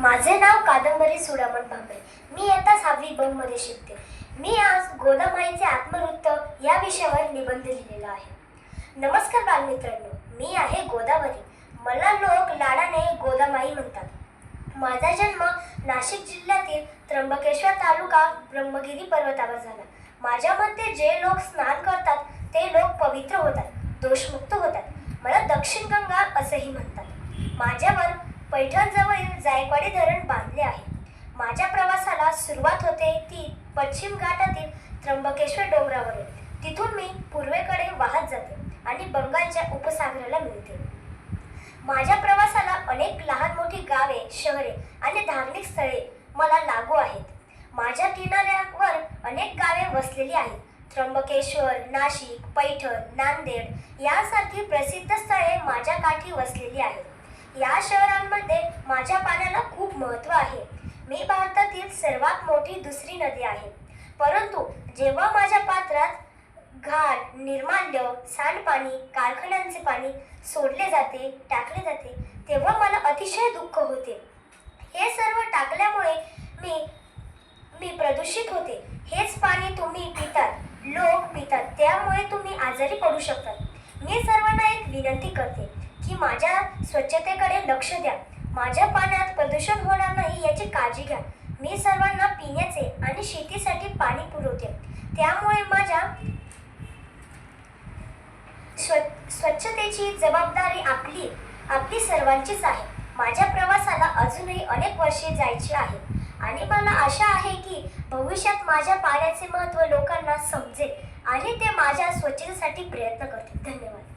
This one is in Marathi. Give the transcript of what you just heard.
माझे नाव कादंबरी सुडामण भांबरे मी इयत्ता सहावी ब मध्ये शिकते. मी आज गोदामाईचे आत्मवृत्त या विषयावर निबंध लिहिलेला आहे. नमस्कार बालमित्रांनो मी आहे गोदावरी. मला लोक लाडाने गोदामाई म्हणतात. माझा जन्म नाशिक जिल्ह्यातील त्र्यंबकेश्वर तालुका ब्रह्मगिरी पर्वतावर झाला. माझ्यामध्ये जे लोक स्नान करतात ते लोक पवित्र होतात दोषमुक्त होतात. मला दक्षिण गंगा असेही म्हणतात. माझ्यावर पैठणजवळील जायकवाडी धरण बांधले आहे. माझ्या प्रवासाला सुरुवात होते ती पश्चिम घाटातील त्र्यंबकेश्वर डोंगरावरून. तिथून मी पूर्वेकडे वाहत जाते आणि बंगालच्या उपसागराला मिळते. माझ्या प्रवासाला अनेक लहान मोठी गावे शहरे आणि धार्मिक स्थळे मला लागू आहेत. माझ्या किनाऱ्यावर अनेक गावे वसलेली आहेत. त्र्यंबकेश्वर नाशिक पैठण नांदेड यासारखी प्रसिद्ध स्थळे माझ्या काठी वसलेली आहेत. या शहर शहरांमध्ये माझ्या पाण्याला खूप महत्त्व आहे. मी भारतातील सर्वात मोठी दुसरी नदी आहे. परंतु जेव्हा माझ्या पात्रात घाण निर्माल्य सांडपाणी कारखान्यांचे पाणी सोडले जाते टाकले जाते तेव्हा मला अतिशय दुःख होते. हे सर्व टाकल्यामुळे मी मी प्रदूषित होते. हेच पाणी तुम्ही पितात लोक पितात त्यामुळे तुम्ही आजारी पडू शकतात. मी सर्वांना एक विनंती करते. की माझ्या स्वच्छतेकडे लक्ष द्या. माझ्या पाण्यात प्रदूषण होणार नाही याची काळजी घ्या. मी सर्वांना पिण्याचे आणि शेतीसाठी पाणी पुरवते. त्यामुळे माझ्या स्व स्वच्छतेची जबाबदारी आपली आपली सर्वांचीच आहे. माझ्या प्रवासाला अजूनही अनेक वर्षे जायची आहे. आणि मला आशा आहे की भविष्यात माझ्या पाण्याचे महत्त्व लोकांना समजेल आणि ते माझ्या स्वच्छतेसाठी प्रयत्न करतील.